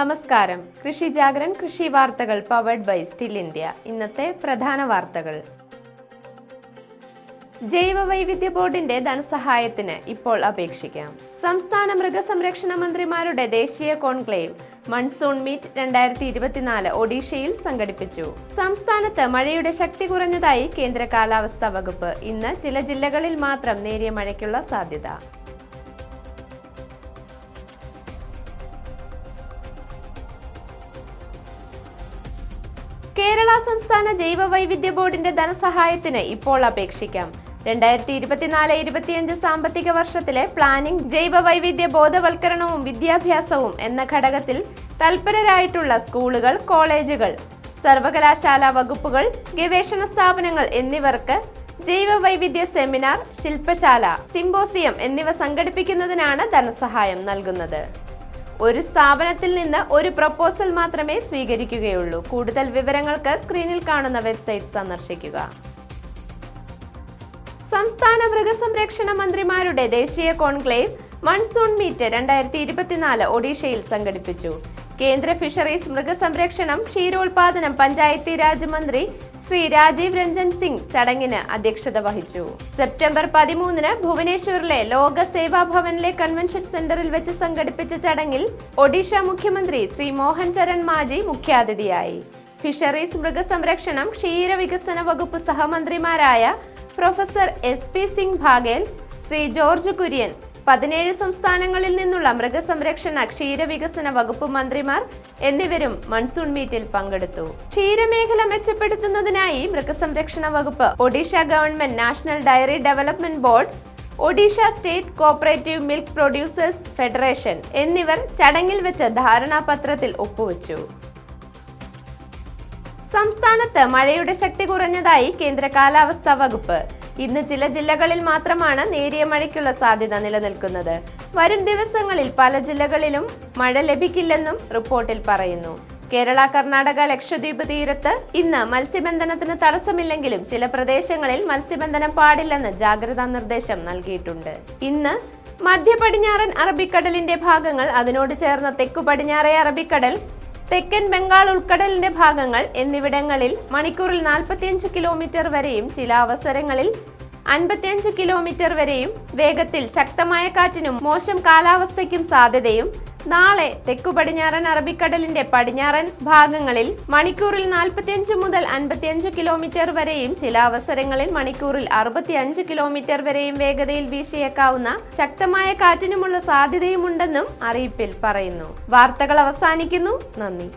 നമസ്കാരം. കൃഷി ജാഗരൻ കൃഷി വാർത്തകൾ പവർഡ് ബൈ സ്റ്റിൽ ഇന്ത്യ ഇന്നത്തെ പ്രധാന വാർത്തകൾ. ജൈവ വൈവിധ്യ ബോർഡിന്റെ ധനസഹായത്തിന് ഇപ്പോൾ അപേക്ഷിക്കാം. സംസ്ഥാന മൃഗസംരക്ഷണ മന്ത്രിമാരുടെ ദേശീയ കോൺക്ലേവ് മൺസൂൺ മീറ്റ് രണ്ടായിരത്തി ഇരുപത്തിനാല് ഒഡീഷയിൽ സംഘടിപ്പിച്ചു. സംസ്ഥാനത്ത് മഴയുടെ ശക്തി കുറഞ്ഞതായി കേന്ദ്ര കാലാവസ്ഥാ വകുപ്പ്. ഇന്ന് ചില ജില്ലകളിൽ മാത്രം നേരിയ മഴയ്ക്കുള്ള സാധ്യത. കേരള സംസ്ഥാന ജൈവ വൈവിധ്യ ബോർഡിന്റെ ധനസഹായത്തിന് ഇപ്പോൾ അപേക്ഷിക്കാം. രണ്ടായിരത്തി ഇരുപത്തിനാല് ഇരുപത്തിയഞ്ച് സാമ്പത്തിക വർഷത്തിലെ പ്ലാനിംഗ് ജൈവ വൈവിധ്യ ബോധവൽക്കരണവും വിദ്യാഭ്യാസവും എന്ന ഘടകത്തിൽ തൽപരരായിട്ടുള്ള സ്കൂളുകൾ കോളേജുകൾ സർവകലാശാല വകുപ്പുകൾ ഗവേഷണ സ്ഥാപനങ്ങൾ എന്നിവർക്ക് ജൈവ വൈവിധ്യ സെമിനാർ ശില്പശാല സിംബോസിയം എന്നിവ സംഘടിപ്പിക്കുന്നതിനാണ് ധനസഹായം നൽകുന്നത്. ഒരു സ്ഥാപനത്തിൽ നിന്ന് ഒരു പ്രപ്പോസൽ മാത്രമേ സ്വീകരിക്കുകയുള്ളൂ. കൂടുതൽ വിവരങ്ങൾക്ക് സ്ക്രീനിൽ കാണുന്ന വെബ്സൈറ്റ് സന്ദർശിക്കുക. സംസ്ഥാന മൃഗസംരക്ഷണ മന്ത്രിമാരുടെ ദേശീയ കോൺക്ലേവ് മൺസൂൺ മീറ്റ് രണ്ടായിരത്തി ഇരുപത്തിനാല് ഒഡീഷയിൽ സംഘടിപ്പിച്ചു. കേന്ദ്ര ഫിഷറീസ് മൃഗസംരക്ഷണം ക്ഷീരോത്പാദനം പഞ്ചായത്തി രാജ് മന്ത്രി ശ്രീ രാജീവ് രഞ്ജൻ സിംഗ് ചടങ്ങിന് അധ്യക്ഷത വഹിച്ചു. സെപ്റ്റംബർ പതിമൂന്നിന് ഭുവനേശ്വറിലെ ലോക സേവാ ഭവനിലെ കൺവെൻഷൻ സെന്ററിൽ വെച്ച് സംഘടിപ്പിച്ച ചടങ്ങിൽ ഒഡീഷ മുഖ്യമന്ത്രി ശ്രീ മോഹൻ ചരൺ മാജി മുഖ്യാതിഥിയായി. ഫിഷറീസ് മൃഗസംരക്ഷണം ക്ഷീരവികസന വകുപ്പ് സഹമന്ത്രിമാരായ professor S P Singh Baghel Shri George Kurian പതിനേഴ് സംസ്ഥാനങ്ങളിൽ നിന്നുള്ള മൃഗസംരക്ഷണ ക്ഷീരവികസന വകുപ്പ് മന്ത്രിമാർ എന്നിവരും മൺസൂൺ മീറ്റിൽ പങ്കെടുത്തു. ക്ഷീരമേഖല മെച്ചപ്പെടുത്തുന്നതിനായി മൃഗസംരക്ഷണ വകുപ്പ് Odisha government national dairy development board Odisha state cooperative milk producers federation എന്നിവർ ചടങ്ങിൽ വെച്ച് ധാരണാപത്രത്തിൽ ഒപ്പുവച്ചു. സംസ്ഥാനത്ത് മഴയുടെ ശക്തി കുറഞ്ഞതായി കേന്ദ്ര കാലാവസ്ഥാ വകുപ്പ്. ഇന്ന് ചില ജില്ലകളിൽ മാത്രമാണ് നേരിയ മഴയ്ക്കുള്ള സാധ്യത നിലനിൽക്കുന്നത്. വരും ദിവസങ്ങളിൽ പല ജില്ലകളിലും മഴ ലഭിക്കില്ലെന്നും റിപ്പോർട്ടിൽ പറയുന്നു. കേരള കർണാടക ലക്ഷദ്വീപ് തീരത്ത് ഇന്ന് മത്സ്യബന്ധനത്തിന് തടസ്സമില്ലെങ്കിലും ചില പ്രദേശങ്ങളിൽ മത്സ്യബന്ധനം പാടില്ലെന്ന് ജാഗ്രതാ നിർദ്ദേശം നൽകിയിട്ടുണ്ട്. ഇന്ന് മധ്യ പടിഞ്ഞാറൻ അറബിക്കടലിന്റെ ഭാഗങ്ങൾ അതിനോട് ചേർന്ന തെക്കു പടിഞ്ഞാറേ അറബിക്കടൽ തെക്കൻ ബംഗാൾ ഉൾക്കടലിന്റെ ഭാഗങ്ങൾ എന്നിവിടങ്ങളിൽ മണിക്കൂറിൽ നാൽപ്പത്തിയഞ്ച് കിലോമീറ്റർ വരെയും ചില അവസരങ്ങളിൽ അൻപത്തിയഞ്ച് കിലോമീറ്റർ വരെയും വേഗത്തിൽ ശക്തമായ കാറ്റിനും മോശം കാലാവസ്ഥയ്ക്കും സാധ്യതയും നാളെ തെക്കു പടിഞ്ഞാറൻ അറബിക്കടലിന്റെ പടിഞ്ഞാറൻ ഭാഗങ്ങളിൽ മണിക്കൂറിൽ നാൽപ്പത്തിയഞ്ച് മുതൽ അൻപത്തിയഞ്ച് കിലോമീറ്റർ വരെയും ചില അവസരങ്ങളിൽ മണിക്കൂറിൽ അറുപത്തിയഞ്ച് കിലോമീറ്റർ വരെയും വേഗതയിൽ വീശിയേക്കാവുന്ന ശക്തമായ കാറ്റിനുമുള്ള സാധ്യതയുമുണ്ടെന്നും അറിയിപ്പിൽ പറയുന്നു. വാർത്തകൾ അവസാനിക്കുന്നു. നന്ദി.